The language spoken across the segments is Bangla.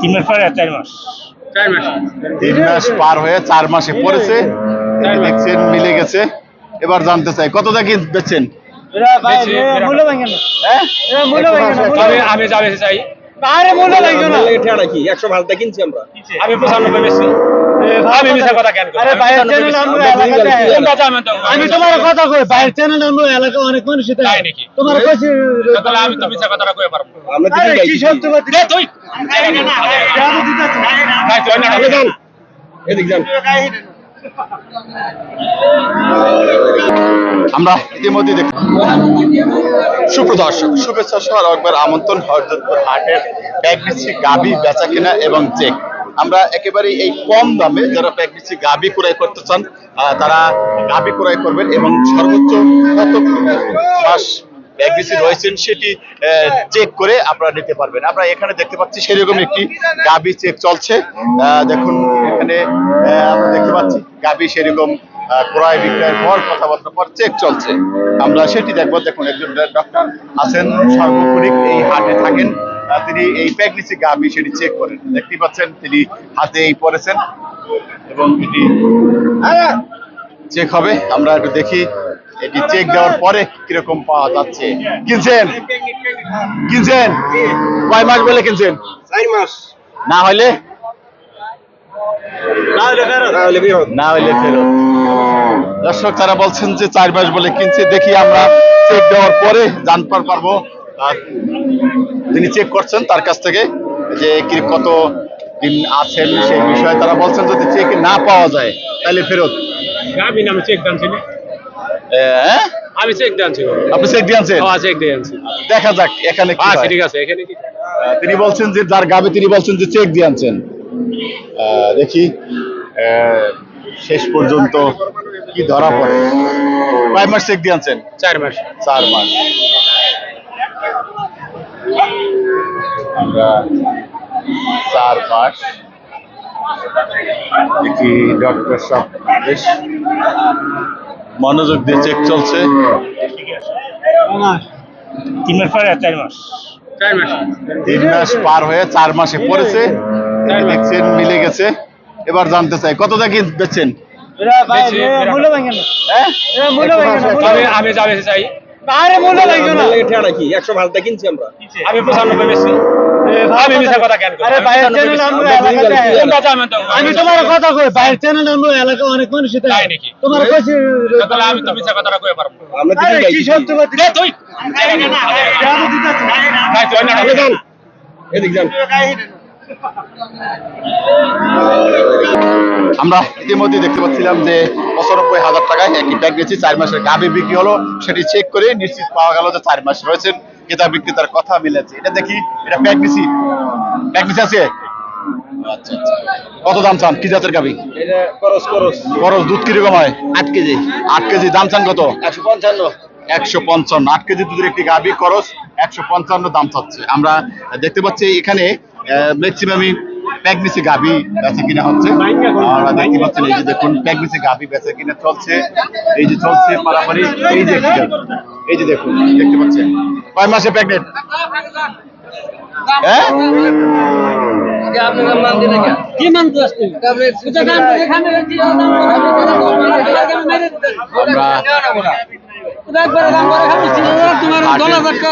তিন মাস পরে চার মাস। তিন মাস পার হয়ে চার মাসে পড়েছে। দেখছেন মিলে গেছে। এবার জানতে চাই কত দেখি বেচছেন? হ্যাঁ আমি আমি যাবে চাই ঠেড়া কি? একশো ভালটা কিনছি আমরা। আমি পঁচানব্বই বেশি আমি মিশা কথা কেন আরে বাইরের চ্যানেল আমরা এলাকাতে আমি তোমার কথা কই? বাইরের চ্যানেল আমরা এলাকা অনেক মানুষ তাই নাকি? তোমার কইছি তাহলে আমি তো মিশা কথাটা কয়ে পারব। আমরা কি সত্য কথা দে তুই! ভাই তুই না এদিক যান। এদিক যান। আমরা ইতিমধ্যে দেখ সুপ্রদর্শক, শুভেচ্ছা সহ একবার আমন্ত্রণ হরদপুর হাটের ব্যাগ নিচ্ছি গাবি বেচা কেনা এবং চেক। আমরা একেবারে এই কম দামে যারা ব্যাগ নিচ্ছি গাবি ক্রয় করতে চান তারা গাবি ক্রয় করবেন এবং সর্বোচ্চ কত মাস ব্যাগ রয়েছেন সেটি চেক করে আপনারা নিতে পারবেন। আমরা এখানে দেখতে পাচ্ছি সেরকম একটি গাবি চেক চলছে। দেখুন এখানে আমরা দেখতে পাচ্ছি গাবি সেরকম ক্রয় বিক্রয়ের পর কথাবার্তা পর চেক চলছে। আমরা সেটি দেখব। দেখুন একজন ডক্টর আছেন সর্বোপরি এই হাটে থাকেন। তিনি এই প্রেগনেন্সি গাবি সেটি চেক করেন। দেখতেই পাচ্ছেন তিনি হাতে এই পরেছেন এবং এটি চেক হবে। আমরা একটু দেখি এটি চেক দেওয়ার পরে কীরকম পাওয়া যাচ্ছে। কিনছেন? কিনছেন? কয় মাস বলে কিনছেন? চার মাস। না হলে না হইলে ফেরত। দর্শক তারা বলছেন যে চার মাস বলে কিনছে। দেখি আমরা চেক দেওয়ার পরে জানতে পারব। আর যিনি চেক করছেন তার কাছ থেকে যে কি কত দিন আছেন সেই বিষয়ে তারা বলছেন যদি চেক না পাওয়া যায় তাহলে ফেরত। আমি চেক দাম ছিল। আমি চেক দাম ছিল আপনি চেক দিয়ে আনছেন? হ্যাঁ চেক দিয়ে আনছি। দেখা যাক এখানে কি আচ্ছা ঠিক আছে এখানে কি? তিনি বলছেন যে যার গাবে তিনি বলছেন যে চেক দিয়ে আনছেন। দেখি। শেষ পর্যন্ত কি ধরা পড়ে? কয় মাস চেক দিয়ে আনছেন? চার মাস। চার মাস। আমরা চার মাস দেখি ডক্টর সব মনোযোগ দিয়ে চেক চলছে। তিন মাস পরে চার মাস। তিন মাস পার হয়ে চার মাসে পড়েছে। দেখছেন মিলে গেছে। এবার জানতে চাই কত টাকা বেচছেন? এরা বাইরে মূল্য ভাঙে না হ্যাঁ? আমি যাবে চাই। আরে মূল্য ভাঙে না ঠেড়া কি একশো ভালটা কিনছি আমরা আমি পঁচানব্বই বেশি আমি মিশা কথা কেন আরে বাইরের চ্যানেল আমরা এলাকাতে আমি তোমার কথা কই বাইরের চ্যানেল আমরা এলাকা অনেক মানুষ এটা তাই নাকি? তোমার কইছি তাহলে আমি তো মিশা কথাটা কয়ে পারব আমরা দিদি কি সত্য কথা দে তুই ভাই তুই না এদিক এদিক যান আমরা ইতিমধ্যে দেখতে পাচ্ছিলাম যে পঁচানব্বই হাজার টাকায় একটি ব্যাগ নিয়েছি চার মাসের গাভি বিক্রি হলো সেটি চেক করে নিশ্চিত পাওয়া গেল যে চার মাস রয়েছেন ক্রেতা বিক্রেতার কথা মিলেছে এটা দেখি এটা ব্যাগ নিছি ব্যাগ নিচে আছে? আচ্ছা আচ্ছা। কত দাম চান? কি জাতের করস খরচ দুধ কীরকম হয়? আট কেজি। আট কেজি দাম চান কত? একশো পঞ্চান্ন। একশো পঞ্চান্ন। আট কেজি দুধের একটি গাভি খরচ একশো পঞ্চান্ন দাম চাচ্ছে। আমরা দেখতে পাচ্ছি এখানে ম্যাক্সিমামই প্যাগনিসি গাভি বেচা কিনা হচ্ছে। আমরা দেখতে পাচ্ছেন এই যে দেখুন প্যাগনিসি গাভি বেচা কিনা চলছে। এই যে চলছে পারাপারি এই যে এই যে দেখুন দেখতে পাচ্ছেন। কয় মাসে প্রেগনেন্ট? হ্যাঁ? আমরা একবার দাম করে খাবি তোমার ডলার টাকা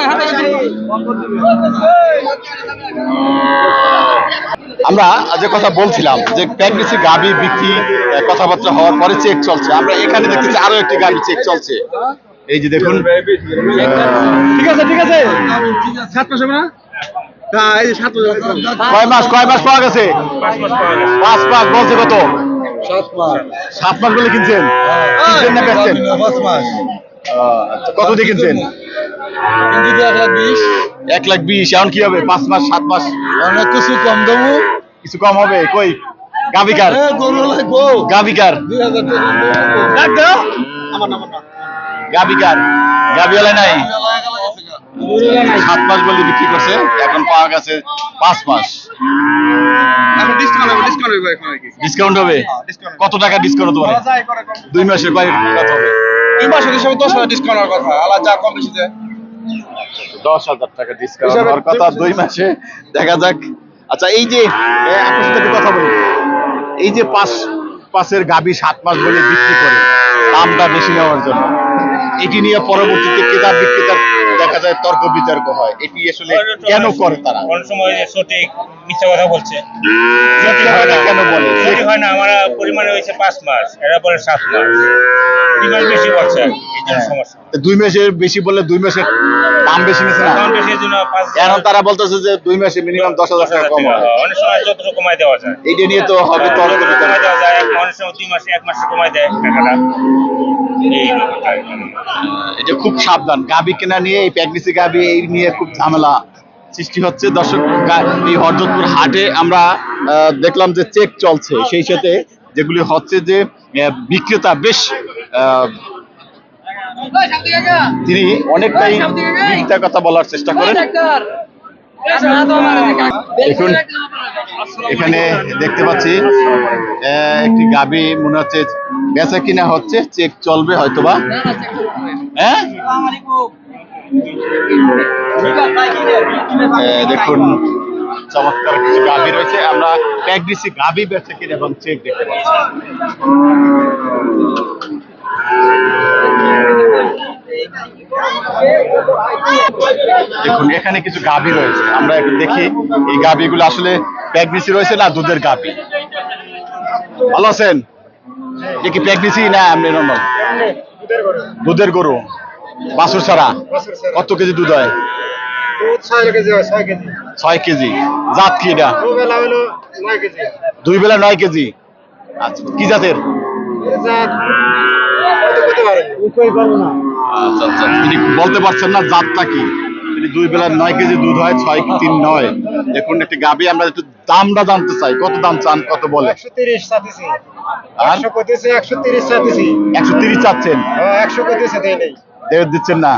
আমরা যে কথা বলছিলাম যে প্রেগনেন্সি গাভি বিক্রি কথাবার্তা হওয়ার পরে চেক চলছে। আমরা এখানে দেখতেছি আরও একটি গাভি চেক চলছে। এই যে দেখুন ঠিক আছে ঠিক আছে। সাত মাস হবে না এই যে সাত মাস কয় মাস কয় মাস পাওয়া গেছে? পাঁচ মাস বলছে কত? সাত মাস। সাত মাস বলে কিনছেন? কিনছেন না বেচছেন? পাঁচ মাস। আহ, কত দেখেছেন এক লাখ বিশ এক লাখ বিশ এখন কি হবে? পাঁচ মাস সাত মাস? অনেক কিছু কম দেবো কিছু কম হবে কই গাভিকার। গাবিকার গাবিকার গাভিকার। গাভিওয়ালা নাই? সাত মাস বলে বিক্রি করছে এখন পাওয়া গেছে পাঁচ মাস। ডিসকাউন্ট হবে ডিসকাউন্ট হবে কত টাকা ডিসকাউন্ট হতে পারে? দুই মাসের হবে? এই মাসের হিসাবে দশ হাজার ডিসকাউন্ট হওয়ার কথা আলাদা যা কম বেশি দশ হাজার টাকা ডিসকাউন্ট হওয়ার কথা দুই মাসে দেখা যাক। আচ্ছা এই যে আপনার সাথে কথা বলি। এই যে পাঁচ পাঁচের গাবি সাত মাস বলে বিক্রি করে দামটা বেশি নেওয়ার জন্য। এটি নিয়ে পরবর্তীতে ক্রেতা বিক্রেতার দেখা যায় তর্ক বিতর্ক হয়। এটি আসলে কেন করে তারা? কোন সময় যে সঠিক মিথ্যা কথা বলছে। সঠিক হয় না কেন বলে? সঠিক হয় না আমার পরিমাণে হয়েছে পাঁচ মাস এরা বলে সাত মাস। দুই মাস বেশি বলছে এই জন্য হ্যাঁ। সমস্যা। দুই মাসের বেশি বললে দুই মাসের দাম বেশি নিচ্ছে না। দাম বেশি জন্য এখন তারা বলতেছে যে দুই মাসে মিনিমাম দশ হাজার টাকা কম হয়। অনেক সময় যতটুকু কমাই দেওয়া যায়। এইটা নিয়ে তো হবে তর্ক কমাই দেওয়া যায় অনেক সময় দুই মাসে এক মাসে কমাই দেয় টাকাটা। এটা খুব সাবধান। গাবি কেনা নিয়ে এই প্যাগনেসি গাবি এই নিয়ে খুব ঝামেলা সৃষ্টি হচ্ছে। দর্শক এই হরজতপুর হাটে আমরা দেখলাম যে চেক চলছে। সেই সাথে যেগুলি হচ্ছে যে বিক্রেতা বেশ তিনি অনেকটাই মিথ্যা কথা বলার চেষ্টা করেন। দেখুন এখানে দেখতে পাচ্ছি একটি গাবি মনে হচ্ছে বেচা কিনা হচ্ছে, চেক চলবে হয়তোবা। হ্যাঁ দেখুন, চমৎকার কিছু গাভি রয়েছে। আমরা দিচ্ছি, গাভি বেচে কিনা এবং চেক দেখতে পাচ্ছি। দেখুন, এখানে কিছু গাভি রয়েছে। আমরা একটু দেখি এই গাভিগুলো আসলে প্যাগনেসি রয়েছে না দুধের গাভি? ভালো আছেন? কি প্যাগনেসি না এমনি নর্মাল দুধের গরু। বাছুর ছাড়া? কত কেজি দুধ হয়? ছয় কেজি। জাত কি এটা? দুই বেলা নয় কেজি। আচ্ছা কি জাতের? আচ্ছা আচ্ছা। তিনি বলতে পারছেন না জাতটা কি। তিনি দুই বেলা নয় কেজি দুধ হয় ছয় তিন নয়। দেখুন একটি গাবি আমরা একটু দামটা জানতে চাই। কত দাম চান কত বলে? একশো তিরিশ চাতিছি একশো পঁচিশে একশো তিরিশ চাতিছি একশো তিরিশ চাচ্ছেন? একশো পঁচিশে দেয় নেই। দেড় দিচ্ছেন না।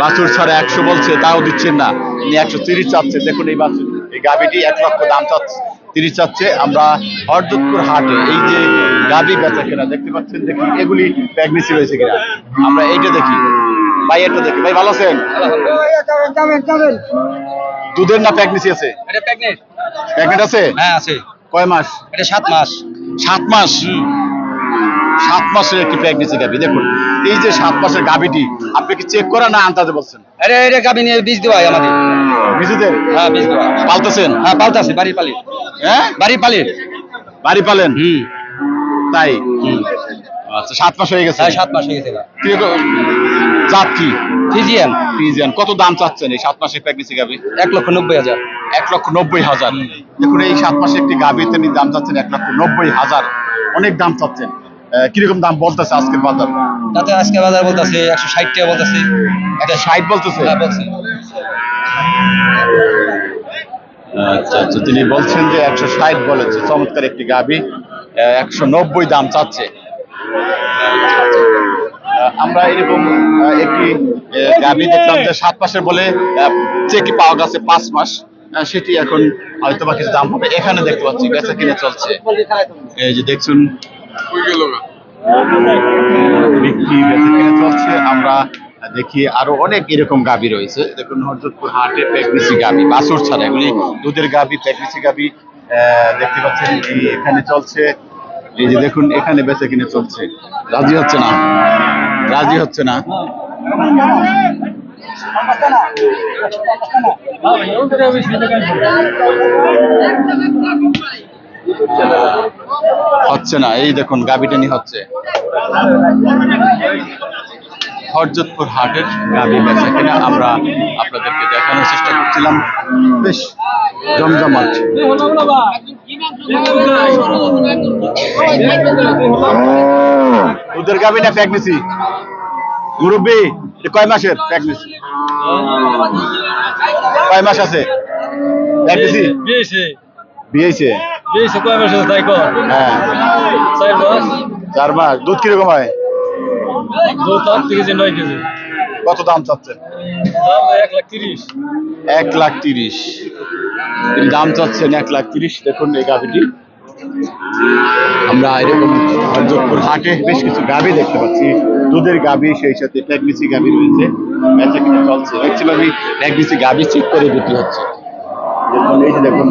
বাছুর ছাড়া একশো বলছে তাও দিচ্ছেন না। ইনি একশো তিরিশ চাচ্ছে। দেখুন এই বাছুর এই গাভিটি এক লক্ষ দাম চাচ্ছে তিরিশ চাচ্ছে। আমরা হরযোধপুর হাটে এই যে গাভি বেচা কেনা দেখতে পাচ্ছেন দেখি এগুলি প্রেগনেন্সি রয়েছে কিনা। আমরা এইটা দেখি। ভাই এটা দেখি। ভাই ভালো আছেন? দুধের না প্রেগনেন্সি আছে? এটা প্রেগনেন্ট প্রেগনেন্ট আছে? হ্যাঁ আছে। কয় মাস? এটা সাত মাস। সাত মাস? সাত মাসের একটি প্রেগনেন্সি গাভি। দেখুন এই যে সাত মাসের গাভিটি আপনি কি চেক করা না আন্দাজে বলছেন? আরে এটা গাবি নিয়ে বীজ দেওয়া হয় আমাদের। বিজুদের হ্যাঁ বীজ দেওয়া পালতেছেন? হ্যাঁ পালতাছে বাড়ির পালি হ্যাঁ? বাড়ির পালির। বাড়ি পালেন? হুম। তাই? আচ্ছা সাত মাস হয়ে গেছে। হ্যাঁ সাত মাস হয়ে গেছে। কি জাত কি? Friesian Friesian. কত দাম চাচ্ছেন এই সাত মাসের প্রেগনেন্সি গাভি? এক লক্ষ নব্বই হাজার। এক লক্ষ নব্বই হাজার। দেখুন এই সাত মাসে একটি গাভি তিনি দাম চাচ্ছেন এক লক্ষ নব্বই হাজার। অনেক দাম চাচ্ছেন। কীরকম দাম বলতেছে আজকের বাজার? তাতে আজকে বাজার বলতেছে একশো ষাট টাকা বলতেছে। একটা ষাট বলতেছে? হ্যাঁ আচ্ছা আচ্ছা। তিনি বলছেন যে একশো ষাট বলেছে। চমৎকার একটি গাভি। একশো নব্বই দাম চাচ্ছে। আমরা এরকম একটি গাভি দেখলাম যে সাত মাসের বলে চেকি পাওয়া গেছে পাঁচ মাস। সেটি এখন হয়তো বা কিছু দাম হবে। এখানে দেখতে পাচ্ছি বেচা কিনে চলছে। এই যে দেখছুন বিক্রি বেচা কিনে চলছে। আমরা দেখি আরও অনেক এরকম গাবি রয়েছে। দেখুন হরজতপুর হাটে প্রেগনেন্সি গাবি বাছুর ছাড়া এগুলি দুধের গাবি প্রেগনেন্সি গাবি দেখতে পাচ্ছেন এই এখানে চলছে। এই যে দেখুন, এখানে বেচা কিনে চলছে। রাজি হচ্ছে না? রাজি হচ্ছে না? হচ্ছে না। এই দেখুন, গাবিটানি হচ্ছে। হরজতপুর হাটের গাবি বেচা কিনা আমরা আপনাদেরকে দেখানোর চেষ্টা করছিলাম। বেশ জমজমাট। দুধের গাবি না মুরব্বী কয় মাসের? প্রেগনেন্সি কয় মাস আছে? বিয়েছে। বিয়েছে। কয় মাসে তাই কর হ্যাঁ। চার মাস। চার মাস। দুধ কীরকম হয়? দুধ আট কেজি নয় কেজি। কত দাম চাচ্ছেন? এক লাখ তিরিশ। তিনি দাম চাচ্ছেন এক লাখ তিরিশ। দেখুন এই গাভিটি। আমরা এরকম হরযোধপুর হাটে বেশ কিছু গাভী দেখতে পাচ্ছি। দুধের গাভী সেই সাথে প্রেগনেন্সি গাভী রয়েছে। বেচা কিনা চলছে। ম্যাক্সিমামই প্রেগনেন্সি গাভী চেক করে বিক্রি হচ্ছে। দেখুন এই যে দেখুন।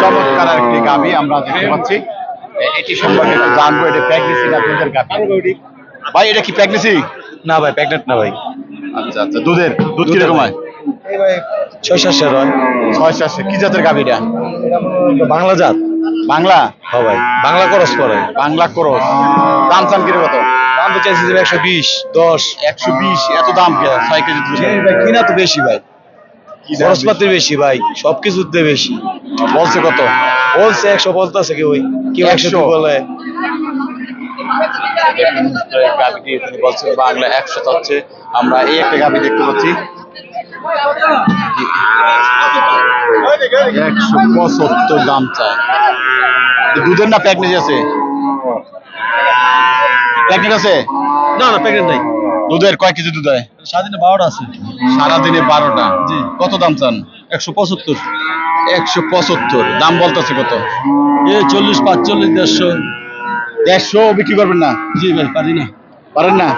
চমৎকার একটি গাভী আমরা দেখতে পাচ্ছি। এটি সম্পর্কে জানব এটা প্রেগনেন্সি না দুধের গাভী ভাই এটা কি প্রেগনেন্সি না ভাই প্রেগনেন্ট না ভাই। আচ্ছা আচ্ছা দুধের দুধ কীরকম হয়? ছয় সাতশো হয়। ছয় চারশো কি জাতের গাভীটা? বাংলা জাত। বাংলা? হ্যাঁ ভাই বাংলা খরচ করে বাংলা করস। দাম চান কিরে কত? দাম তো চাইছি যে একশো বিশ দশ। একশো বিশ এত দাম কে? ছয় কেজি ভাই কিনা তো বেশি ভাই। কি খরচপাতি বেশি ভাই সব কিছুতে বেশি। বলছে কত? বলছে একশো বলতেছে কেউ কেউ একশো বলে দেখুন, তিনি বলছেন বাংলা? একশো চাচ্ছে আমরা এই একটা গাভী দেখতে পাচ্ছি একশো পঁচাত্তর দাম চায়। দুধের না প্যাকেজ আছে প্যাকেজ আছে? না না প্যাকেট নাই। দুধের কয় কেজি দুধ হয় সারাদিনে বারোটা আছে। সারাদিনে বারোটা? জি। কত দাম চান? একশো পঁচাত্তর। একশো পঁচাত্তর। দাম বলতেছে কত? এ চল্লিশ পাঁচচল্লিশ দেড়শো। দেড়শো বিক্রি করবেন না? জি ভাই পারি না। পারেন না?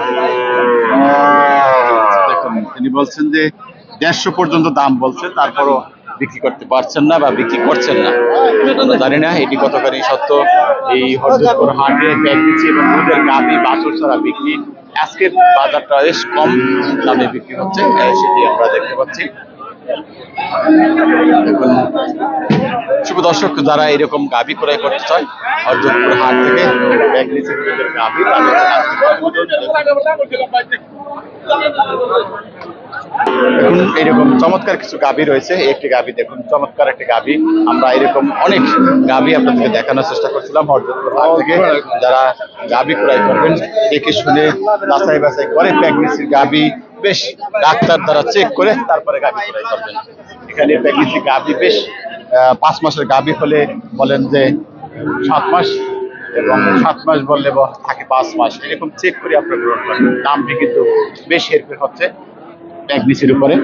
দেখুন তিনি বলছেন যে দেড়শো পর্যন্ত দাম বলছে তারপরও বিক্রি করতে পারছেন না বা বিক্রি করছেন না। আমরা জানি না এটি কতখানি সত্য। এই হরদপুর হাটে ব্যাগ দিচ্ছি এবং দুধের গাভি বাছুর ছাড়া বিক্রি আজকের বাজারটা বেশ কম দামে বিক্রি হচ্ছে সেটি আমরা দেখতে পাচ্ছি। শুভ দর্শক, যারা এরকম গাভি ক্রয় করতে চায় হরদপুর হাট থেকে দেখুন এরকম চমৎকার কিছু গাভি রয়েছে। একটি গাভি দেখুন, চমৎকার একটি গাভি। আমরা এরকম অনেক গাভি আপনাদেরকে দেখানোর চেষ্টা করছিলাম থেকে। যারা গাভি ক্রয় করবেন, দেখে শুনে বাছাই বাছাই করে প্রেগনেন্সির গাভি, বেশ ডাক্তার দ্বারা চেক করে তারপরে গাভি ক্রয় করবেন। এখানে প্রেগনেন্সি গাভি বেশ পাঁচ মাসের গাভি হলে বলেন যে সাত মাস এবং সাত মাস বললে থাকে পাঁচ মাস। এরকম চেক করে আপনার গ্রহণ করবেন দামটি কিন্তু বেশ হেরফের হচ্ছে। প্যাগনিসের উপরে।